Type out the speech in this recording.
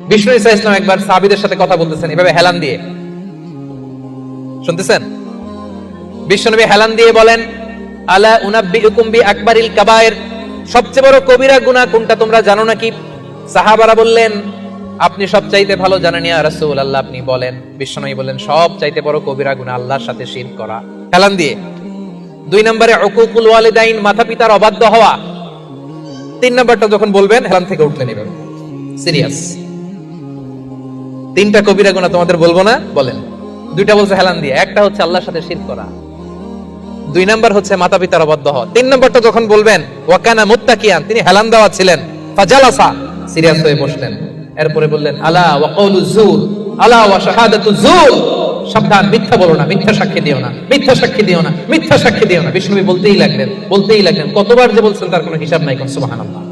বিষ্ণু ইসা ইসলাম একবার সাথে কথা বলতেছেন, এভাবে হেলান দিয়ে। শুনতেছেন? বিশ্বনবী হেলান দিয়ে বলেন, আলা উনাব্বিউকুম বি আকবারিল কাবায়ের। সবচেয়ে বড় কবিরা কোনটা তোমরা জানো নাকি? সাহাবারা বললেন, আপনি সব চাইতে ভালো জানেন ইয়া রাসূলুল্লাহ। আপনি বলেন, বিশ্বনবী বললেন, সব চাইতে বড় কবিরা গুনাহ আল্লাহর সাথে শিরক করা। হেলান দিয়ে। দুই নম্বরে, উকুকুল ওয়ালিদাইন মাতা পিতার অবাধ্য হওয়া। তিন নম্বরটা যখন বলবেন, হেলান থেকে উঠলেন এভাবে। সিরিয়াস। তিনটা কবিরা গুনাহ তোমাদের বলব না? বলেন। দুইটা বলছে হেলান দিয়ে, একটা হচ্ছে আল্লাহর সাথে শিরক করা। দুই নাম্বার হচ্ছে মাতা পিতার অবাধ্য হওয়া। তিন নাম্বারটা যখন বলবেন, ওয়াকানা মুত্তাকিয়ান, তিনি হেলান দেওয়া ছিলেন। ফাজালাসা, সিরিয়াস হয়ে বসলেন। এরপরে বললেন, আলা ওয়া কওলু যুর আলা ওয়া শাহাদাতু যুর সাবধান, মিথ্যা বলো না, মিথ্যা সাক্ষী দিও না, মিথ্যা সাক্ষী দিও না, মিথ্যা সাক্ষী দিও না। বিষ্ণুবী বলতেই লাগলেন বলতেই লাগলেন। কতবার যে বলছেন তার কোনো হিসাব নাই কোন সুবহানাল্লাহ।